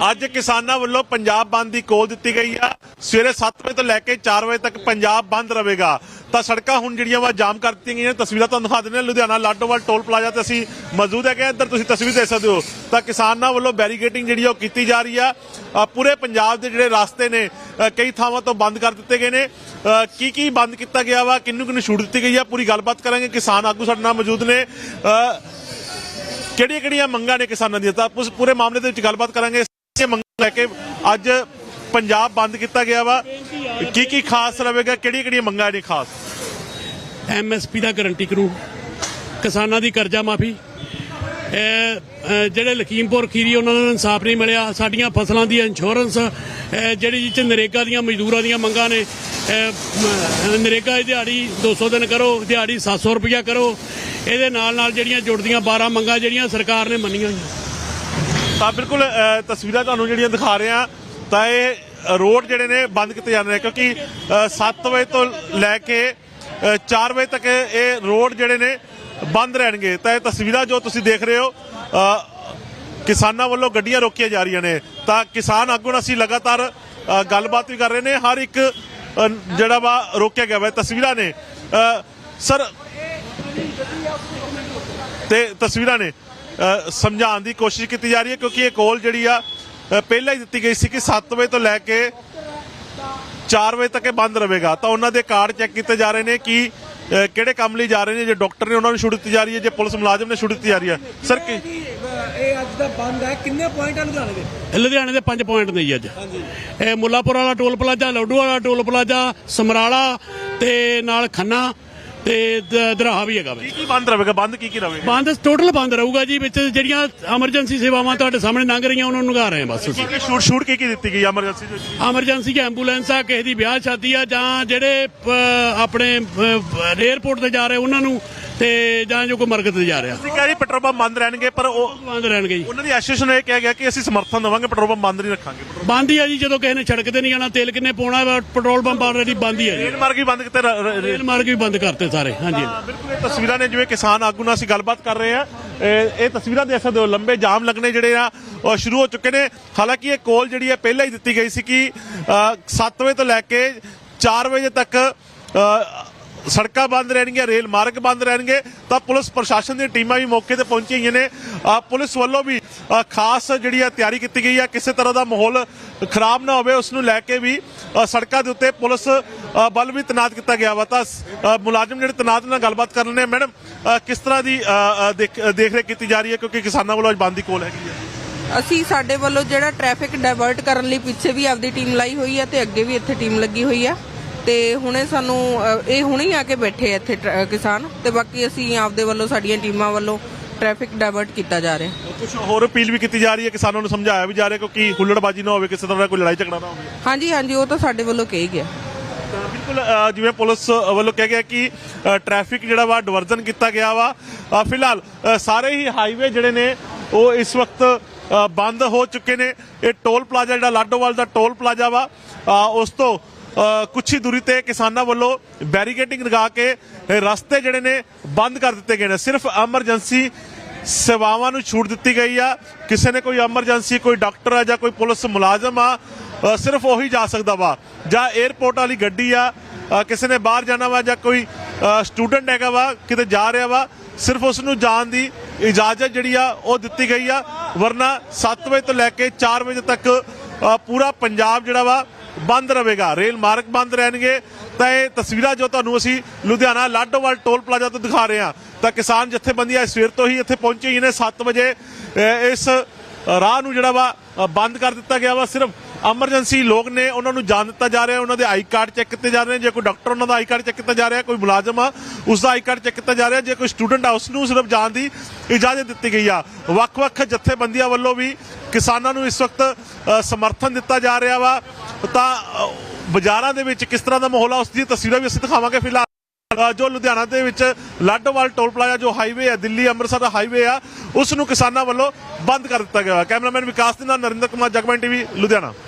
ਅੱਜ ਕਿਸਾਨਾਂ ਵੱਲੋਂ ਪੰਜਾਬ ਬੰਦ ਦੀ ਕੋਲ ਦਿੱਤੀ ਗਈ ਆ। ਸਵੇਰੇ 7 ਵਜੇ ਤੋਂ ਲੈ ਕੇ 4 ਵਜੇ ਤੱਕ ਪੰਜਾਬ ਬੰਦ ਰਹੇਗਾ। ਤਾਂ ਸੜਕਾਂ ਹੁਣ ਜਿਹੜੀਆਂ ਵਾ ਜਾਮ ਕਰ ਦਿੱਤੀਆਂ ਗਈਆਂ ਤਸਵੀਰਾਂ ਤੁਹਾਨੂੰ ਦਿਖਾ ਦਿੰਦੇ ਹਾਂ। ਲੁਧਿਆਣਾ ਲਾਡੋਵਾਲ ਟੋਲ ਪਲਾਜ਼ਾ ਤੇ ਅਸੀਂ ਮੌਜੂਦ ਹੈਗੇ ਇੱਧਰ ਤੁਸੀਂ ਤਸਵੀਰ ਦੇਖ ਸਕਦੇ ਹੋ। ਤਾਂ ਕਿਸਾਨਾਂ ਵੱਲੋਂ ਬੈਰੀਕੇਟਿੰਗ ਜਿਹੜੀ ਆ ਉਹ ਕੀਤੀ ਜਾ ਰਹੀ ਆ। ਪੂਰੇ ਪੰਜਾਬ ਦੇ ਜਿਹੜੇ ਰਸਤੇ ਨੇ ਕਈ ਥਾਵਾਂ ਤੋਂ ਬੰਦ ਕਰ ਦਿੱਤੇ ਗਏ ਨੇ। ਕੀ ਕੀ ਬੰਦ ਕੀਤਾ ਗਿਆ ਵਾ? ਕਿੰਨੂੰ ਕਿੰਨੂੰ ਛੂਟ ਦਿੱਤੀ ਗਈ ਆ? ਪੂਰੀ ਗੱਲਬਾਤ ਕਰਾਂਗੇ। ਕਿਸਾਨ ਆਗੂ ਸਾਡੇ ਨਾਲ ਮੌਜੂਦ ਨੇ। ਕਿਹੜੀਆਂ ਕਿਹੜੀਆਂ ਮੰਗਾਂ ਨੇ ਕਿਸਾਨਾਂ ਦੀਆਂ? ਤਾਂ ਉਸ ਪੂਰੇ ਮਾਮਲੇ ਦੇ ਵਿੱਚ ਗੱਲਬਾਤ ਕਰਾਂਗੇ। ਮੰਗਾਂ ਲੈ ਕੇ ਅੱਜ ਪੰਜਾਬ ਬੰਦ ਕੀਤਾ ਗਿਆ ਵਾ। ਕੀ ਕੀ ਖਾਸ ਰਹੇਗਾ, ਕਿਹੜੀਆਂ ਕਿਹੜੀਆਂ ਮੰਗਾਂ ਨੇ ਖਾਸ? ਐਮਐਸਪੀ ਦਾ ਗਾਰੰਟੀ ਕਰੂ, ਕਿਸਾਨਾਂ ਦੀ ਕਰਜ਼ਾ ਮਾਫੀ। ਜਿਹੜੇ ਲਖੀਮਪੁਰ ਖੀਰੀ ਉਹਨਾਂ ਨੂੰ ਇਨਸਾਫ ਨਹੀਂ ਮਿਲਿਆ। ਸਾਡੀਆਂ ਫਸਲਾਂ ਦੀ ਇੰਸ਼ੋਰੈਂਸ ਜਿਹੜੀ ਜਿਹ 'ਚ ਨਰੇਗਾ ਦੀਆਂ ਮਜ਼ਦੂਰਾਂ ਦੀਆਂ ਮੰਗਾਂ ਨੇ ਨਰੇਗਾ ਦੀ ਦਿਹਾੜੀ 200 ਦਿਨ ਕਰੋ, ਦਿਹਾੜੀ 700 ਰੁਪਇਆ ਕਰੋ। ਇਹਦੇ ਨਾਲ ਨਾਲ ਜਿਹੜੀਆਂ ਜੁੜਦੀਆਂ 12 ਮੰਗਾਂ ਜਿਹੜੀਆਂ ਸਰਕਾਰ ਨੇ ਮੰਨੀਆਂ ਹੋਈਆਂ। ਤਾਂ ਬਿਲਕੁਲ ਤਸਵੀਰਾਂ ਤੁਹਾਨੂੰ ਜਿਹੜੀਆਂ ਦਿਖਾ ਰਹੇ ਆ ਤਾਂ ਇਹ ਰੋਡ ਜਿਹੜੇ ਨੇ ਬੰਦ ਕੀਤੇ ਜਾਂਦੇ ਨੇ, ਕਿਉਂਕਿ 7 ਵਜੇ ਤੋਂ ਲੈ ਕੇ 4 ਵਜੇ ਤੱਕ ਇਹ ਰੋਡ ਜਿਹੜੇ ਨੇ ਬੰਦ ਰਹਿਣਗੇ। ਤਾਂ ਇਹ ਤਸਵੀਰਾਂ ਜੋ ਤੁਸੀਂ ਦੇਖ ਰਹੇ ਹੋ ਕਿਸਾਨਾਂ ਵੱਲੋਂ ਗੱਡੀਆਂ ਰੋਕੀਆਂ ਜਾ ਰਹੀਆਂ ਨੇ। ਤਾਂ ਕਿਸਾਨ ਆਗੂ ਨਾਲ ਅਸੀਂ ਲਗਾਤਾਰ ਗੱਲਬਾਤ ਵੀ ਕਰ ਰਹੇ ਨੇ। ਹਰ ਇੱਕ ਜਿਹੜਾ ਵਾ ਰੋਕਿਆ ਗਿਆ ਵਾ, ਇਹ ਤਸਵੀਰਾਂ ਨੇ। ਸਰ, ਤੇ ਤਸਵੀਰਾਂ ਨੇ। ਸਮਝਾਉਣ ਦੀ ਕੋਸ਼ਿਸ਼ ਕੀਤੀ ਜਾ ਰਹੀ ਹੈ ਕਿਉਂਕਿ ਇਹ ਕੋਲ ਜਿਹੜੀ ਆ ਪਹਿਲਾਂ ਹੀ ਦਿੱਤੀ ਗਈ ਸੀ ਕਿ 7 ਵਜੇ ਤੋਂ ਲੈ ਕੇ 4 ਵਜੇ ਤੱਕ ਇਹ ਬੰਦ ਰਹੇਗਾ। ਤਾਂ ਉਹਨਾਂ ਦੇ ਕਾਰਡ ਚੈੱਕ ਕੀਤੇ ਜਾ ਰਹੇ ਨੇ ਕਿ ਕਿਹੜੇ ਕੰਮ ਲਈ ਜਾ ਰਹੇ ਨੇ ਜੇ ਡਾਕਟਰ ਨੇ ਉਹਨਾਂ ਨੂੰ ਛੁੱਟ ਦਿੱਤੀ ਜਾ ਰਹੀ ਹੈ ਜੇ ਪੁਲਿਸ ਮੁਲਾਜ਼ਮ ਨੇ ਛੁੱਟ ਦਿੱਤੀ ਜਾ ਰਹੀ ਹੈ। ਸਰ ਕੀ ਇਹ ਅੱਜ ਦਾ ਬੰਦ ਹੈ। ਕਿੰਨੇ ਪੁਆਇੰਟ ਆ ਲੁਧਿਆਣੇ ਦੇ? ਲੁਧਿਆਣੇ ਦੇ 5 ਪੁਆਇੰਟ ਨੇ ਜੀ ਅੱਜ। ਇਹ ਮੁੱਲਾਪੁਰ ਵਾਲਾ ਟੋਲ ਪਲਾਜ਼ਾ ਲੋਡੂ ਵਾਲਾ ਟੋਲ ਪਲਾਜ਼ਾ ਸਮਰਾਲਾ ਤੇ ਨਾਲ ਖੰਨਾ ਤੇ ਦ- ਦਰਾਹਾ ਵੀ ਹੈਗਾ ਵੇ। ਕੀ ਕੀ ਬੰਦ ਰਹੇਗਾ? ਬੰਦ ਕੀ ਕੀ ਰਹੇਗਾ? ਬੰਦ ਟੋਟਲ ਬੰਦ ਰਹੂਗਾ ਜੀ ਵਿੱਚ ਜਿਹੜੀਆਂ ਐਮਰਜੈਂਸੀ ਸੇਵਾਵਾਂ ਤੁਹਾਡੇ ਸਾਹਮਣੇ ਲੰਘ ਰਹੀਆਂ ਉਹਨਾਂ ਨੂੰ ਨਿਗਾਹ ਰਹੇ ਹਾਂ ਬਸ ਕੀ ਕੀ ਛੂਟ ਛੂਟ ਕੀ ਕੀ ਦਿੱਤੀ ਗਈ ਐਮਰਜੈਂਸੀ ਦੇ ਵਿੱਚ? ਐਮਰਜੈਂਸੀ ਕਿ ਐਂਬੂਲੈਂਸ ਆ ਕਿਸੇ ਦੀ ਵਿਆਹ ਸ਼ਾਦੀ ਆ ਜਾਂ ਜਿਹੜੇ ਅਹ, ਆਪਣੇ 에ਅਰਪੋਰਟ ਤੇ ਜਾ ਰਹੇ ਉਹਨਾਂ ਨੂੰ ਤੇ ਜਾਂ ਜੋ ਕੋਈ ਮਰਕਤ ਤੇ ਜਾ ਰਿਹਾ। ਤੁਸੀਂ ਕਹਿ ਰਹੇ ਪੈਟਰੋਲ ਪੰਪ ਬੰਦ ਰਹਿਣਗੇ ਪਰ ਉਹ ਬੰਦ ਰਹਿਣਗੇ ਜੀ। ਉਹਨਾਂ ਦੀ ਐਸੋਸੀਏਸ਼ਨ ਇਹ ਕਿਹਾ ਗਿਆ ਕਿ ਅਸੀਂ ਸਮਰਥਨ ਦੇਵਾਂਗੇ ਪੈਟਰੋਲ ਪੰਪ ਬੰਦ ਨਹੀਂ ਰੱਖਾਂਗੇ। ਬੰਦ ਹੀ ਆ ਜੀ ਜਦੋਂ ਕਿਸੇ ਨੇ ਸੜਕ ਤੇ ਨਹੀਂ ਜਾਣਾ ਤੇਲ ਕਿੰਨੇ ਪਾਉਣਾ ਵਾ, ਪੈਟਰੋਲ ਪੰਪ ਆਲਰੇਡੀ ਬੰਦ ਹੀ ਆ ਜੀ। ਰੇਲ ਮਾਰਗ ਵੀ ਬੰਦ ਕੀਤੇ ਰ- ਰ- ਰੇਲ ਮਾਰਗ ਵੀ ਬੰਦ ਕਰਤੇ ਸਾਰੇ ਹਾਂਜੀ ਬਿਲਕੁਲ ਇਹ ਤਸਵੀਰਾਂ ਨੇ ਜਿਵੇਂ ਕਿਸਾਨ ਆਗੂ ਨਾਲ ਅਸੀਂ ਗੱਲਬਾਤ ਕਰ ਰਹੇ ਆ ਇਹ ਇਹ ਤਸਵੀਰਾਂ ਦੇਖ ਸਕਦੇ ਹੋ ਲੰਬੇ ਜਾਮ ਲੱਗਣੇ ਜਿਹੜੇ ਆ ਉਹ ਸ਼ੁਰੂ ਹੋ ਚੁੱਕੇ ਨੇ। ਹਾਲਾਂਕਿ ਇਹ ਕੋਲ ਜਿਹੜੀ ਹੈ ਪਹਿਲਾਂ ਹੀ ਦਿੱਤੀ ਗਈ ਸੀ ਕਿ 7 ਵਜੇ ਤੋਂ ਲੈ ਕੇ 4 ਵਜੇ ਤੱਕ ਅ, ਸੜਕਾਂ ਬੰਦ ਰਹਿਣਗੀਆਂ ਰੇਲ ਮਾਰਗ ਬੰਦ ਰਹਿਣਗੇ ਤਾਂ ਪੁਲਿਸ ਪ੍ਰਸ਼ਾਸਨ ਦੀਆਂ ਟੀਮਾਂ ਵੀ ਮੌਕੇ ਤੇ ਪਹੁੰਚੀਆਂ ਹੋਈਆਂ ਨੇ। ਪੁਲਿਸ ਵੱਲੋਂ ਵੀ ਖਾਸ ਜਿਹੜੀ ਆ ਤਿਆਰੀ ਕੀਤੀ ਗਈ ਆ ਕਿਸੇ ਤਰ੍ਹਾਂ ਦਾ ਮਾਹੌਲ ਖਰਾਬ ਨਾ ਹੋਵੇ ਉਸ ਨੂੰ ਲੈ ਕੇ ਵੀ ਸੜਕਾਂ ਦੇ ਉੱਤੇ ਪੁਲਿਸ ਅ, ਬਲ ਵੀ ਤੈਨਾਤ ਕੀਤਾ ਗਿਆ ਵਾ। ਤਾਂ ਮੁਲਾਜ਼ਮ ਜਿਹੜੇ ਤੈਨਾਤ ਨਾਲ ਗੱਲਬਾਤ ਕਰ ਨੇ ਮੈਡਮ ਕਿਸ ਤਰ੍ਹਾਂ ਦੀ ਦੇਖ ਦੇਖ ਰੇਖ ਕੀਤੀ ਜਾ ਰਹੀ ਹੈ ਕਿਉਂਕਿ ਕਿਸਾਨਾਂ ਵੱਲੋਂ ਅੱਜ ਬੰਦ ਦੀ ਕੋਲ ਹੈਗੀ ਹੈ। ਅਸੀਂ ਸਾਡੇ ਵੱਲੋਂ ਜਿਹੜਾ ਟ੍ਰੈਫਿਕ ਡਾਇਵਰਟ ਕਰਨ ਲਈ ਪਿੱਛੇ ਵੀ ਆਪਦੀ ਟੀਮ ਲਾਈ ਹੋਈ ਹੈ ਤੇ ਅੱਗੇ ਵੀ ਇੱਥੇ ਟੀਮ ਲੱਗੀ ਹੋਈ ਹੈ। ਤੇ ਹੁਣੇ ਸਾਨੂੰ ਅ, ਇਹ ਹੁਣੇ ਹੀ ਆ ਕੇ ਬੈਠੇ ਆ ਇੱਥੇ ਟਰ- ਕਿਸਾਨ ਤੇ ਬਾਕੀ ਅਸੀਂ ਆਪਦੇ ਵੱਲੋਂ ਸਾਡੀਆਂ ਟੀਮਾਂ ਵੱਲੋਂ ਟ੍ਰੈਫਿਕ ਡਾਇਵਰਟ ਕੀਤਾ ਜਾ ਰਿਹਾ। ਕੁਝ ਹੋਰ ਅਪੀਲ ਵੀ ਕੀਤੀ ਜਾ ਰਹੀ ਹੈ ਕਿਸਾਨਾਂ ਨੂੰ ਸਮਝਾਇਆ ਵੀ ਜਾ ਰਿਹਾ ਕਿਉਂਕਿ ਹੁੱਲੜਬਾਜੀ ਨਾ ਹੋਵੇ ਕਿਸੇ ਤਰ੍ਹਾਂ ਦਾ ਕੋਈ ਲੜਾਈ ਝਗੜਾ ਨਾ ਹੋਵੇ। ਹਾਂਜੀ ਹਾਂਜੀ ਉਹ ਤਾਂ ਸਾਡੇ ਵੱਲੋਂ ਕਹੀ ਗਿਆ। ਤਾਂ ਬਿਲਕੁਲ ਅ, ਜਿਵੇਂ ਪੁਲਿਸ ਵੱਲੋਂ ਕਿਹਾ ਗਿਆ ਕਿ ਅ, ਟ੍ਰੈਫਿਕ ਜਿਹੜਾ ਵਾ ਡਿਵਰਜਨ ਕੀਤਾ ਗਿਆ ਵਾ। ਅ, ਫਿਲਹਾਲ ਅ, ਸਾਰੇ ਹੀ ਹਾਈਵੇ ਜਿਹੜੇ ਨੇ ਉਹ ਇਸ ਵਕਤ ਅ, ਬੰਦ ਹੋ ਚੁੱਕੇ ਨੇ। ਇਹ ਟੋਲ ਪਲਾਜ਼ਾ ਜਿਹੜਾ ਲਾਡੋਵਾਲ ਦਾ ਟੋਲ ਪਲਾਜ਼ਾ ਵਾ ਅ, ਉਸ ਤੋਂ ਕੁਛ ਹੀ ਦੂਰੀ ਤੇ ਕਿਸਾਨਾਂ ਵੱਲੋਂ ਬੈਰੀਕੇਡਿੰਗ ਲਗਾ ਕੇ ਰਸਤੇ ਜਿਹੜੇ ਨੇ ਬੰਦ ਕਰ ਦਿੱਤੇ ਗਏ ਨੇ। ਸਿਰਫ ਐਮਰਜੈਂਸੀ ਸੇਵਾਵਾਂ ਨੂੰ ਛੂਟ ਦਿੱਤੀ ਗਈ ਆ। ਕਿਸੇ ਨੇ ਕੋਈ ਐਮਰਜੈਂਸੀ, ਕੋਈ ਡਾਕਟਰ ਆ ਜਾਂ ਕੋਈ ਪੁਲਿਸ ਮੁਲਾਜ਼ਮ ਆ ਸਿਰਫ ਉਹੀ ਜਾ ਸਕਦਾ ਵਾ। ਜਾਂ 에ਅਰਪੋਰਟ ਵਾਲੀ ਗੱਡੀ ਆ ਕਿਸੇ ਨੇ ਬਾਹਰ ਜਾਣਾ ਵਾ ਜਾਂ ਕੋਈ ਸਟੂਡੈਂਟ ਹੈਗਾ ਵਾ, ਕਿਤੇ ਜਾ ਰਿਹਾ ਵਾ, ਸਿਰਫ ਉਸ ਨੂੰ ਜਾਣ ਦੀ ਇਜਾਜ਼ਤ ਜਿਹੜੀ ਆ, ਉਹ ਦਿੱਤੀ ਗਈ ਆ। ਵਰਨਾ 7 ਵਜੇ ਤੋਂ ਲੈ ਕੇ 4 ਵਜੇ ਤੱਕ ਪੂਰਾ ਪੰਜਾਬ ਜਿਹੜਾ ਵਾ ਬੰਦ ਰਹੇਗਾ। ਰੇਲ ਮਾਰਗ ਬੰਦ ਰਹਿਣਗੇ। ਤਾਂ ਇਹ ਤਸਵੀਰਾਂ ਜੋ ਤੁਹਾਨੂੰ ਅਸੀਂ ਲੁਧਿਆਣਾ ਲਾਡੋਵਾਲ ਟੋਲ ਪਲਾਜ਼ਾ ਤੋਂ ਦਿਖਾ ਰਹੇ ਹਾਂ। ਤਾਂ ਕਿਸਾਨ ਜਥੇਬੰਦੀਆਂ ਸਵੇਰ ਤੋਂ ਹੀ ਇੱਥੇ ਪਹੁੰਚੇ ਹੀ ਨੇ 7 ਵਜੇ ਇਸ ਰਾਹ ਨੂੰ ਜਿਹੜਾ ਵਾ ਬੰਦ ਕਰ ਦਿੱਤਾ ਗਿਆ ਵਾ। ਸਿਰਫ ਐਮਰਜੈਂਸੀ ਲੋਕ ਨੇ ਉਹਨਾਂ ਨੂੰ ਜਾਣ ਦਿੱਤਾ ਜਾ ਰਿਹਾ। ਉਹਨਾਂ ਦੇ ਆਈ ਕਾਰਡ ਚੈੱਕ ਕੀਤੇ ਜਾ ਰਹੇ ਨੇ। ਜੇ ਕੋਈ ਡਾਕਟਰ ਉਹਨਾਂ ਦਾ ਆਈ ਕਾਰਡ ਚੈੱਕ ਕੀਤਾ ਜਾ ਰਿਹਾ, ਕੋਈ ਮੁਲਾਜ਼ਮ ਆ, ਉਸ ਦਾ ਆਈ ਕਾਰਡ ਚੈੱਕ ਕੀਤਾ ਜਾ ਰਿਹਾ। ਜੇ ਕੋਈ ਸਟੂਡੈਂਟ ਆ, ਉਸ ਨੂੰ ਸਿਰਫ ਜਾਣ ਦੀ ਇਜਾਜ਼ਤ ਦਿੱਤੀ ਗਈ ਆ। ਵੱਖ-ਵੱਖ ਜਥੇਬੰਦੀਆਂ ਵੱਲੋਂ ਵੀ ਕਿਸਾਨਾਂ ਨੂੰ ਇਸ ਵਕਤ ਸਮਰਥਨ ਦਿੱਤਾ ਜਾ ਰਿਹਾ ਵਾ। ਤਾਂ ਬਾਜ਼ਾਰਾਂ ਦੇ ਵਿੱਚ ਕਿਸ ਤਰ੍ਹਾਂ ਦਾ ਮਾਹੌਲ ਆ, ਉਸ ਦੀ ਤਸਵੀਰਾਂ ਵੀ ਅਸੀਂ ਦਿਖਾਵਾਂਗੇ ਫਿਲਹਾਲ। ਜੋ ਲੁਧਿਆਣਾ ਦੇ ਵਿੱਚ ਲਾਡੋਵਾਲ ਟੋਲ ਪਲਾਜ਼ਾ ਜੋ ਹਾਈਵੇ ਹੈ, ਦਿੱਲੀ ਅੰਮ੍ਰਿਤਸਰ ਦਾ ਹਾਈਵੇ ਆ, ਉਸ ਨੂੰ ਕਿਸਾਨਾਂ ਵੱਲੋਂ ਬੰਦ ਕਰ ਦਿੱਤਾ ਗਿਆ ਹੈ ਕੈਮਰਾਮੈਨ ਵਿਕਾਸ ਦੇ ਨਾਲ ਨਰਿੰਦਰ ਕੁਮਾਰ, ਜਗਮਨ ਟੀਵੀ, ਲੁਧਿਆਣਾ।